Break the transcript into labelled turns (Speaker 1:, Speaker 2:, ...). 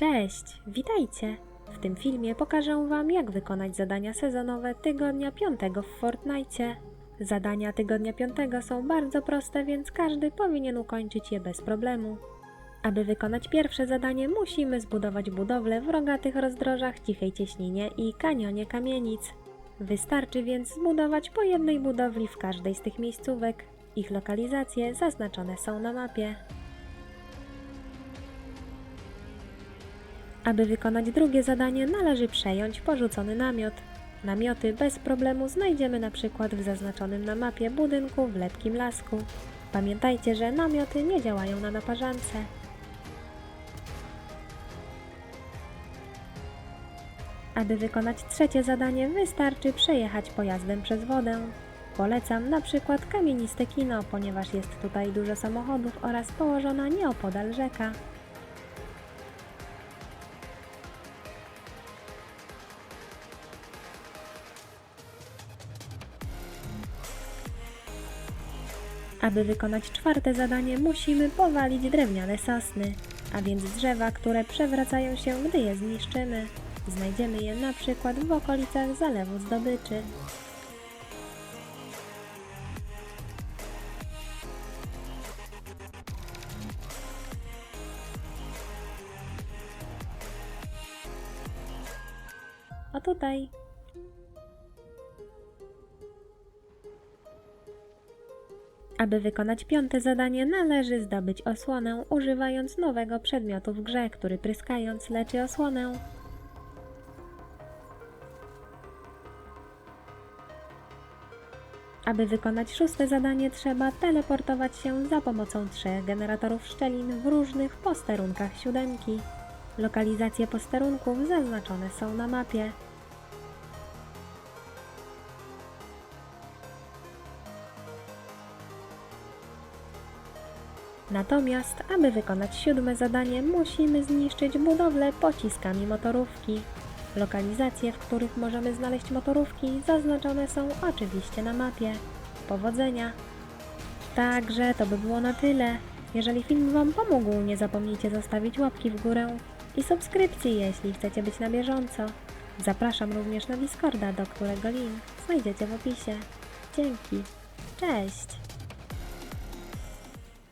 Speaker 1: Cześć, witajcie! W tym filmie pokażę Wam, jak wykonać zadania sezonowe tygodnia 5 w Fortnite. Zadania tygodnia 5 są bardzo proste, więc każdy powinien ukończyć je bez problemu. Aby wykonać pierwsze zadanie, musimy zbudować budowlę w rogatych rozdrożach, cichej cieśninie i kanionie kamienic. Wystarczy więc zbudować po jednej budowli w każdej z tych miejscówek. Ich lokalizacje zaznaczone są na mapie. Aby wykonać drugie zadanie, należy przejąć porzucony namiot. Namioty bez problemu znajdziemy na przykład w zaznaczonym na mapie budynku w lepkim lasku. Pamiętajcie, że namioty nie działają na naparzance. Aby wykonać trzecie zadanie, wystarczy przejechać pojazdem przez wodę. Polecam na przykład kamieniste kino, ponieważ jest tutaj dużo samochodów oraz położona nieopodal rzeka. Aby wykonać czwarte zadanie, musimy powalić drewniane sosny, a więc drzewa, które przewracają się, gdy je zniszczymy. Znajdziemy je na przykład w okolicach zalewu zdobyczy. O tutaj. Aby wykonać piąte zadanie, należy zdobyć osłonę, używając nowego przedmiotu w grze, który pryskając leczy osłonę. Aby wykonać szóste zadanie, trzeba teleportować się za pomocą trzech generatorów szczelin w różnych posterunkach siódemki. Lokalizacje posterunków zaznaczone są na mapie. Natomiast, aby wykonać siódme zadanie, musimy zniszczyć budowlę pociskami motorówki. Lokalizacje, w których możemy znaleźć motorówki, zaznaczone są oczywiście na mapie. Powodzenia! Także to by było na tyle. Jeżeli film Wam pomógł, nie zapomnijcie zostawić łapki w górę i subskrypcji, jeśli chcecie być na bieżąco. Zapraszam również na Discorda, do którego link znajdziecie w opisie. Dzięki. Cześć!